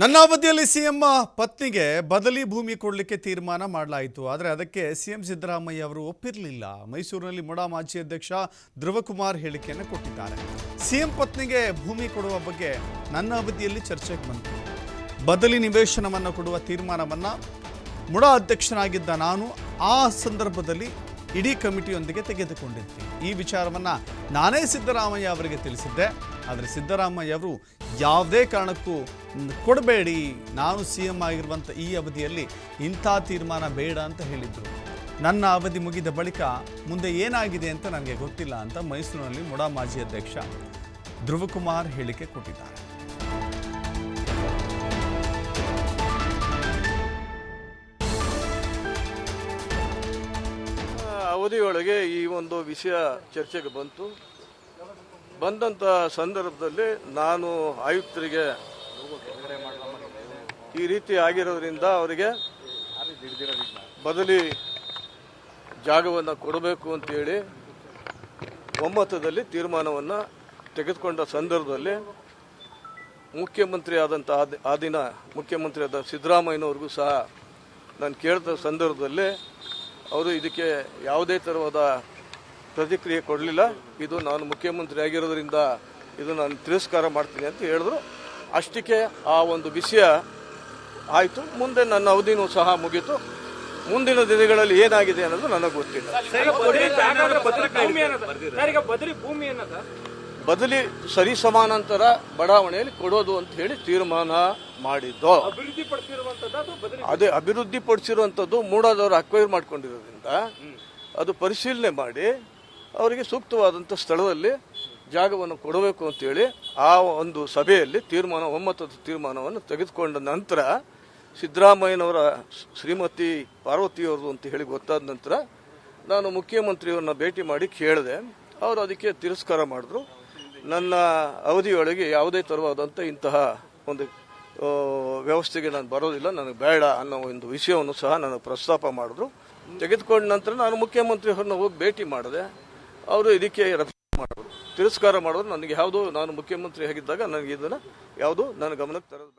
ನನ್ನ ಅವಧಿಯಲ್ಲಿ ಸಿಎಂ ಪತ್ನಿಗೆ ಬದಲಿ ಭೂಮಿ ಕೊಡಲಿಕ್ಕೆ ತೀರ್ಮಾನ ಮಾಡಲಾಯಿತು. ಆದರೆ ಅದಕ್ಕೆ ಸಿಎಂ ಸಿದ್ದರಾಮಯ್ಯ ಅವರು ಒಪ್ಪಿರಲಿಲ್ಲ. ಮೈಸೂರಿನಲ್ಲಿ ಮೊಡಾ ಮಾಜಿ ಅಧ್ಯಕ್ಷ ಧ್ರುವಕುಮಾರ್ ಹೇಳಿಕೆಯನ್ನು ಕೊಟ್ಟಿದ್ದಾರೆ. ಸಿಎಂ ಪತ್ನಿಗೆ ಭೂಮಿ ಕೊಡುವ ಬಗ್ಗೆ ನನ್ನ ಅವಧಿಯಲ್ಲಿ ಚರ್ಚೆಗೆ ಬಂತು. ಬದಲಿ ನಿವೇಶನವನ್ನು ಕೊಡುವ ತೀರ್ಮಾನವನ್ನು ಮುಡಾ ಅಧ್ಯಕ್ಷನಾಗಿದ್ದ ನಾನು ಆ ಸಂದರ್ಭದಲ್ಲಿ ಇಡೀ ಕಮಿಟಿಯೊಂದಿಗೆ ತೆಗೆದುಕೊಂಡಿದ್ದೆ. ಈ ವಿಚಾರವನ್ನು ನಾನೇ ಸಿದ್ದರಾಮಯ್ಯ ಅವರಿಗೆ ತಿಳಿಸಿದ್ದೆ. ಆದರೆ ಸಿದ್ದರಾಮಯ್ಯ ಅವರು ಯಾವುದೇ ಕಾರಣಕ್ಕೂ ಕೊಡಬೇಡಿ, ನಾನು ಸಿ ಎಂ ಆಗಿರುವಂಥ ಈ ಅವಧಿಯಲ್ಲಿ ಇಂಥ ತೀರ್ಮಾನ ಬೇಡ ಅಂತ ಹೇಳಿದರು. ನನ್ನ ಅವಧಿ ಮುಗಿದ ಬಳಿಕ ಮುಂದೆ ಏನಾಗಿದೆ ಅಂತ ನನಗೆ ಗೊತ್ತಿಲ್ಲ ಅಂತ ಮೈಸೂರಿನಲ್ಲಿ ಮುಡಾ ಮಾಜಿ ಅಧ್ಯಕ್ಷ ಧ್ರುವಕುಮಾರ್ ಹೇಳಿಕೆ ಕೊಟ್ಟಿದ್ದಾರೆ. ಅವಧಿಯೊಳಗೆ ಈ ಒಂದು ವಿಷಯ ಚರ್ಚೆಗೆ ಬಂತು. ಬಂದಂಥ ಸಂದರ್ಭದಲ್ಲಿ ನಾನು ಆಯುಕ್ತರಿಗೆ ಈ ರೀತಿ ಆಗಿರೋದ್ರಿಂದ ಅವರಿಗೆ ಬದಲಿ ಜಾಗವನ್ನು ಕೊಡಬೇಕು ಅಂತೇಳಿ ಒಮ್ಮತದಲ್ಲಿ ತೀರ್ಮಾನವನ್ನು ತೆಗೆದುಕೊಂಡ ಸಂದರ್ಭದಲ್ಲಿ ಮುಖ್ಯಮಂತ್ರಿ ಆದಂಥ ಆದ- ಆ ದಿನ ಮುಖ್ಯಮಂತ್ರಿ ಆದ ಸಿದ್ದರಾಮಯ್ಯನವ್ರಿಗೂ ಸಹ ನಾನು ಕೇಳಿದ ಸಂದರ್ಭದಲ್ಲಿ ಅವರು ಇದಕ್ಕೆ ಯಾವುದೇ ಥರವಾದ ಪ್ರತಿಕ್ರಿಯೆ ಕೊಡಲಿಲ್ಲ. ಇದು ನಾನು ಮುಖ್ಯಮಂತ್ರಿ ಆಗಿರೋದ್ರಿಂದ ಇದು ನಾನು ತಿರಸ್ಕಾರ ಮಾಡ್ತೀನಿ ಅಂತ ಹೇಳಿದ್ರು. ಅಷ್ಟಕ್ಕೆ ಆ ಒಂದು ವಿಷಯ ಆಯಿತು. ಮುಂದೆ ನನ್ನ ಅವಧಿನೂ ಸಹ ಮುಗೀತು. ಮುಂದಿನ ದಿನಗಳಲ್ಲಿ ಏನಾಗಿದೆ ಅನ್ನೋದು ನನಗೆ ಗೊತ್ತಿಲ್ಲ. ಬದಲಿ. ಸರ್, ಸಮಾನಾಂತರ ಬಡಾವಣೆಯಲ್ಲಿ ಕೊಡೋದು ಅಂತ ಹೇಳಿ ತೀರ್ಮಾನ ಮಾಡಿದ್ದು. ಅದು ಅಭಿವೃದ್ಧಿ ಪಡಿಸಿರುವಂಥದ್ದು ಮೂಡಾದವರು ಅಕ್ವೈರ್ ಮಾಡ್ಕೊಂಡಿರೋದ್ರಿಂದ ಅದು ಪರಿಶೀಲನೆ ಮಾಡಿ ಅವರಿಗೆ ಸೂಕ್ತವಾದಂಥ ಸ್ಥಳದಲ್ಲಿ ಜಾಗವನ್ನು ಕೊಡಬೇಕು ಅಂತೇಳಿ ಆ ಒಂದು ಸಭೆಯಲ್ಲಿ ತೀರ್ಮಾನ, ಒಮ್ಮತದ ತೀರ್ಮಾನವನ್ನು ತೆಗೆದುಕೊಂಡ ನಂತರ ಸಿದ್ದರಾಮಯ್ಯನವರ ಶ್ರೀಮತಿ ಪಾರ್ವತಿಯವರು ಅಂತ ಹೇಳಿ ಗೊತ್ತಾದ ನಂತರ ನಾನು ಮುಖ್ಯಮಂತ್ರಿಯವರನ್ನ ಭೇಟಿ ಮಾಡಿ ಕೇಳಿದೆ. ಅವರು ಅದಕ್ಕೆ ತಿರಸ್ಕಾರ ಮಾಡಿದ್ರು. ನನ್ನ ಅವಧಿಯೊಳಗೆ ಯಾವುದೇ ತರವಾದಂಥ ಇಂತಹ ಒಂದು ವ್ಯವಸ್ಥೆಗೆ ನಾನು ಬರೋದಿಲ್ಲ. ನನಗೆ ಬೇಡ ಅನ್ನೋ ಒಂದು ವಿಷಯವನ್ನು ಸಹ ನಾನು ಪ್ರಸ್ತಾಪ ಮಾಡಿದ್ರು. ತೆಗೆದುಕೊಂಡ ನಂತರ ನಾನು ಮುಖ್ಯಮಂತ್ರಿಯವ್ರನ್ನ ಹೋಗಿ ಭೇಟಿ ಮಾಡಿದೆ. ಅವರು ಇದಕ್ಕೆ ಮಾಡಬಹುದು ತಿರಸ್ಕಾರ ಮಾಡೋದು ನನಗೆ ಯಾವುದು, ನಾನು ಮುಖ್ಯಮಂತ್ರಿ ಆಗಿದ್ದಾಗ ನನಗೆ ಇದನ್ನು ಯಾವುದು ನನ್ನ ಗಮನಕ್ಕೆ ತರೋದು.